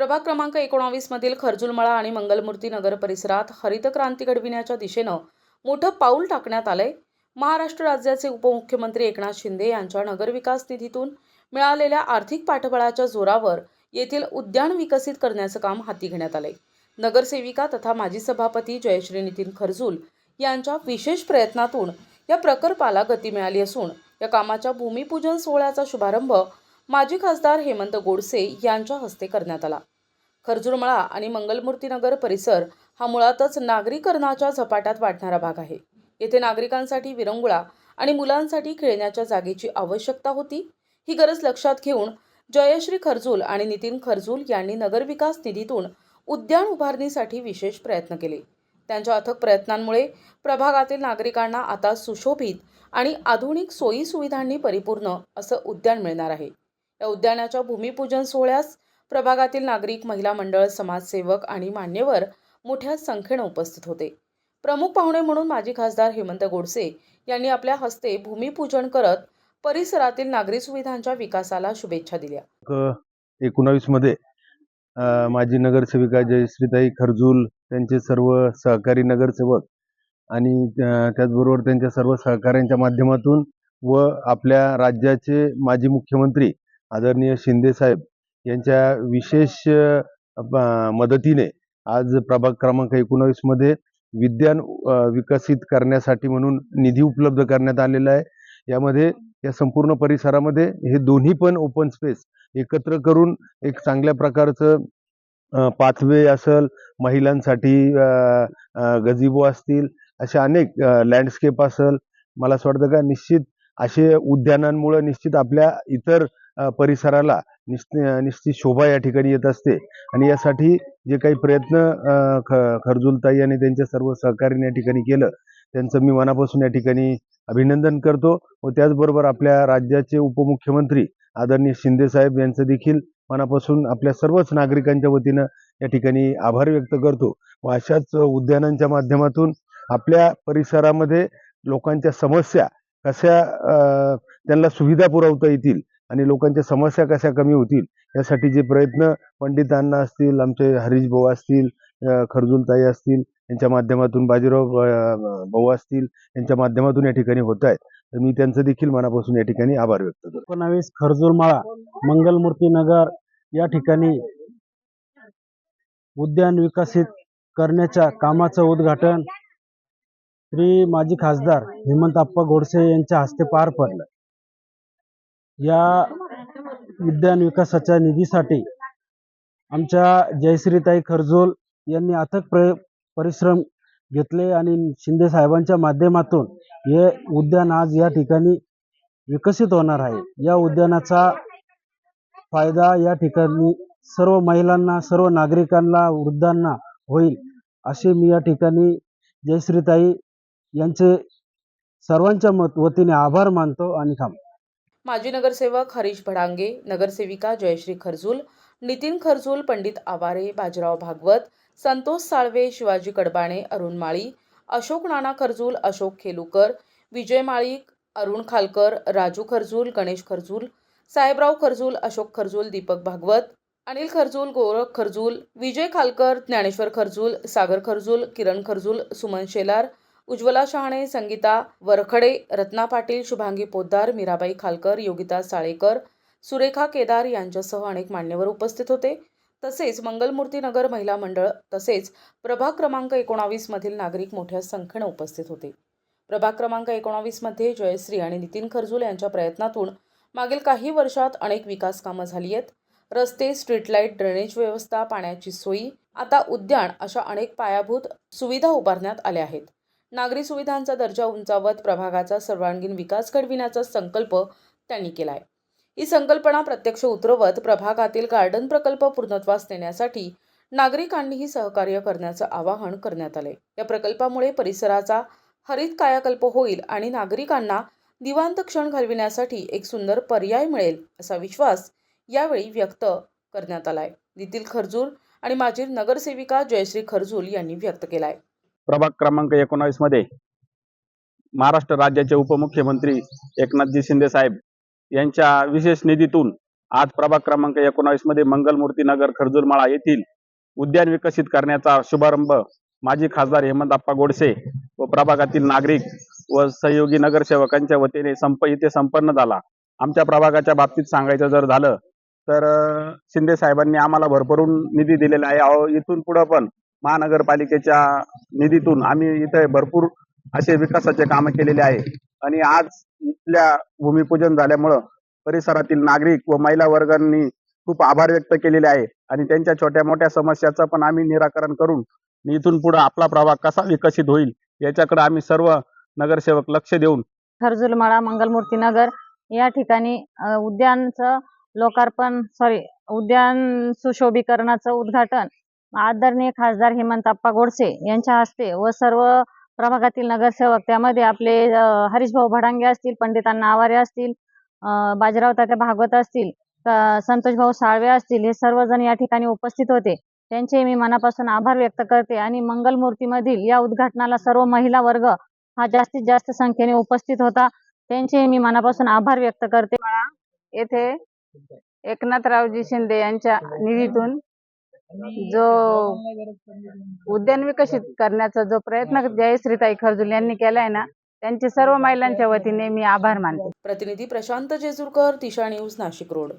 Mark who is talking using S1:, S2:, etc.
S1: प्रभाग क्रमांक एकोणावीसमधील खर्जुलमळा आणि मंगलमूर्ती नगर परिसरात हरित क्रांती घडविण्याच्या दिशेनं मोठं पाऊल टाकण्यात आलंय. महाराष्ट्र राज्याचे उपमुख्यमंत्री एकनाथ शिंदे यांच्या नगरविकास निधीतून मिळालेल्या आर्थिक पाठबळाच्या जोरावर येथील उद्यान विकसित करण्याचं काम हाती घेण्यात आलंय. नगरसेविका तथा माजी सभापती जयश्री नितीन खर्जूल यांच्या विशेष प्रयत्नातून या प्रकल्पाला गती मिळाली असून या कामाच्या भूमिपूजन सोहळ्याचा शुभारंभ माजी खासदार हेमंत गोडसे यांच्या हस्ते करण्यात आला. खर्जुरमळा आणि मंगलमूर्तीनगर परिसर हा मुळातच नागरीकरणाच्या झपाट्यात वाढणारा भाग आहे. येथे नागरिकांसाठी विरंगुळा आणि मुलांसाठी खेळण्याच्या जागेची आवश्यकता होती. ही गरज लक्षात घेऊन जयश्री खर्जूल आणि नितीन खर्जूल यांनी नगरविकास निधीतून उद्यान उभारणीसाठी विशेष प्रयत्न केले. त्यांच्या अथक प्रयत्नांमुळे प्रभागातील नागरिकांना आता सुशोभित आणि आधुनिक सोयी सुविधांनी परिपूर्ण असं उद्यान मिळणार आहे. या उद्यानाच्या भूमिपूजन सोहळ्यास प्रभागातील नागरिक महिला मंडळ समाजसेवक आणि मान्यवर मोठ्या संख्येनं उपस्थित होते. प्रमुख पाहुणे म्हणून माजी खासदार हेमंत गोडसे यांनी आपल्या हस्ते भूमिपूजन करत परिसरातील नागरी सुविधांच्या विकासाला शुभेच्छा दिल्या.
S2: एकोणावीसमध्ये माजी नगरसेविका जयश्रीताई खर्जूल त्यांचे सर्व सहकारी नगरसेवक आणि त्याचबरोबर त्यांच्या सर्व सहकाऱ्यांच्या माध्यमातून व आपल्या राज्याचे माजी मुख्यमंत्री आदरणीय शिंदे साहेब यांच्या विशेष मदतीने आज प्रभाग क्रमांक एकोणावीसमध्ये विज्ञान विकसित करण्यासाठी म्हणून निधी उपलब्ध करण्यात आलेला आहे. यामध्ये या संपूर्ण परिसरामध्ये हे दोन्ही पण ओपन स्पेस एकत्र करून एक चांगल्या प्रकारचं पाथवे असेल महिलांसाठी गजिबो असतील असे अनेक लँडस्केप असेल. मला असं वाटतं का निश्चित असे उद्यानांमुळे निश्चित आपल्या इतर परिसराला निस्ती निश्चित शोभा या ठिकाणी येत असते. आणि यासाठी जे काही प्रयत्न ख खर्जुलताई आणि त्यांच्या सर्व सहकार्याने या ठिकाणी केलं त्यांचं मी मनापासून या ठिकाणी अभिनंदन करतो व त्याचबरोबर आपल्या राज्याचे उपमुख्यमंत्री आदरणीय शिंदेसाहेब यांचं देखील मनापासून आपल्या सर्वच नागरिकांच्या वतीनं या ठिकाणी आभार व्यक्त करतो व अशाच उद्यानांच्या माध्यमातून आपल्या परिसरामध्ये लोकांच्या समस्या कशा त्यांना सुविधा पुरवता येतील आणि लोकांच्या समस्या कशा कमी होतील यासाठी जे प्रयत्न पंडितांना असतील आमचे हरीश भाऊ असतील अ, असतील यांच्या माध्यमातून बाजीराव भाऊ असतील यांच्या माध्यमातून या ठिकाणी होत आहेत. तर मी त्यांचं देखील मनापासून या ठिकाणी आभार व्यक्त करतो.
S3: एकोणावीस खर्जूरमाळा मंगलमूर्ती नगर या ठिकाणी उद्यान विकसित करण्याच्या कामाचं उद्घाटन श्री माजी खासदार हेमंत आप्पा गोडसे यांच्या हस्ते पार पडलं. या उद्यान विकासाच्या निधीसाठी आमच्या जयश्रीताई खरजोल यांनी अथक प्र परिश्रम घेतले आणि शिंदे साहेबांच्या माध्यमातून हे उद्यान आज या ठिकाणी विकसित होणार आहे. या उद्यानाचा फायदा या ठिकाणी सर्व महिलांना सर्व नागरिकांना वृद्धांना होईल असे मी या ठिकाणी जयश्रीताई यांचे सर्वांच्या मत वतीने आभार मानतो आणि थांब
S1: माजी नगरसेवक हरीश भडांगे नगरसेविका जयश्री खरजूल नितीन खरजूल पंडित आवारे बाजीराव भागवत संतोष साळवे शिवाजी कडबाणे अरुण माळी अशोक नाना खरजूल अशोक खेलुकर विजय माळीक अरुण खालकर राजू खरजूल गणेश खरजूल साहेबराव खरजूल अशोक खरजूल दीपक भागवत अनिल खरजूल गोरख खरजूल विजय खालकर ज्ञानेश्वर खरजूल सागर खरजूल किरण खरजूल सुमन शेलार उज्ज्वला शहाणे संगीता वरखडे रत्ना पाटील शुभांगी पोद्दार मीराबाई खालकर योगिता साळेकर सुरेखा केदार यांच्यासह अनेक मान्यवर उपस्थित होते. तसेच मंगलमूर्तीनगर महिला मंडळ तसेच प्रभाग क्रमांक एकोणावीसमधील नागरिक मोठ्या संख्येनं उपस्थित होते. प्रभाग क्रमांक एकोणावीसमध्ये जयश्री आणि नितीन खरजूल यांच्या प्रयत्नातून मागील काही वर्षात अनेक विकास कामं झाली आहेत. रस्ते स्ट्रीट लाइट ड्रेनेज व्यवस्था पाण्याची सोयी आता उद्यान अशा अनेक पायाभूत सुविधा उभारण्यात आल्या आहेत. नागरी सुविधांचा दर्जा उंचावत प्रभागाचा सर्वांगीण विकास घडविण्याचा संकल्प त्यांनी केला आहे ही संकल्पना प्रत्यक्ष उतरवत प्रभागातील गार्डन प्रकल्प पूर्णत्वास नेण्यासाठी नागरिकांनीही सहकार्य करण्याचं आवाहन करण्यात आले या प्रकल्पामुळे परिसराचा हरित कायाकल्प होईल आणि नागरिकांना दिवांत क्षण घालविण्यासाठी एक सुंदर पर्याय मिळेल असा विश्वास यावेळी व्यक्त करण्यात आलाय. नितील खरजूर आणि माजी नगरसेविका जयश्री खर्जूल यांनी व्यक्त केलाय.
S4: प्रभाग क्रमांक एकोणावीसमध्ये महाराष्ट्र राज्याचे उपमुख्यमंत्री एकनाथजी शिंदे साहेब यांच्या विशेष निधीतून आज प्रभाग क्रमांक एकोणावीसमध्ये मंगलमूर्ती नगर खर्जूरमाळा येथील उद्यान विकसित करण्याचा शुभारंभ माजी खासदार हेमंतप्पा गोडसे व प्रभागातील नागरिक व सहयोगी नगरसेवकांच्या वतीने संप इथे संपन्न झाला. आमच्या प्रभागाच्या बाबतीत सांगायचं जर झालं तर शिंदे साहेबांनी आम्हाला भरभरून निधी दिलेला आहे. अहो इथून पुढं पण महानगरपालिकेच्या निधीतून आम्ही इथे भरपूर असे विकासाचे काम केलेले आहे. आणि आज इथल्या भूमिपूजन झाल्यामुळं परिसरातील नागरिक व महिला वर्गांनी खूप आभार व्यक्त केलेले आहे. आणि त्यांच्या छोट्या मोठ्या समस्याचं पण आम्ही निराकरण करून इथून पुढे आपला प्रभाग कसा विकसित होईल याच्याकडे आम्ही सर्व नगरसेवक लक्ष देऊन
S5: खरजुलमाळा मंगलमूर्ती नगर या ठिकाणी उद्यानचं लोकार्पण सॉरी उद्यान सुशोभीकरणाचं उद्घाटन आदरणीय खासदार हेमंतप्पा गोडसे यांच्या हस्ते व सर्व प्रभागातील नगरसेवक त्यामध्ये आपले हरीशभाऊ भडांगे असतील पंडितांना आवारे असतील बाजीराव तात्या भागवत असतील संतोषभाऊ साळवे असतील हे सर्वजण या ठिकाणी उपस्थित होते. त्यांचे मी मनापासून आभार व्यक्त करते आणि मंगलमूर्तीमधील या उद्घाटनाला सर्व महिला वर्ग हा जास्तीत जास्त संख्येने उपस्थित होता. त्यांचे मी मनापासून आभार व्यक्त करते.
S6: येथे एकनाथरावजी शिंदे यांच्या निधीतून जो उद्यान विकसित करण्याचा जो प्रयत्न जयश्रीताई खर्जुल यांनी केलाय ना त्यांचे सर्व महिलांच्या वतीने मी आभार मानते.
S1: प्रतिनिधी प्रशांत जेजुरकर दिशा न्यूज नाशिक रोड.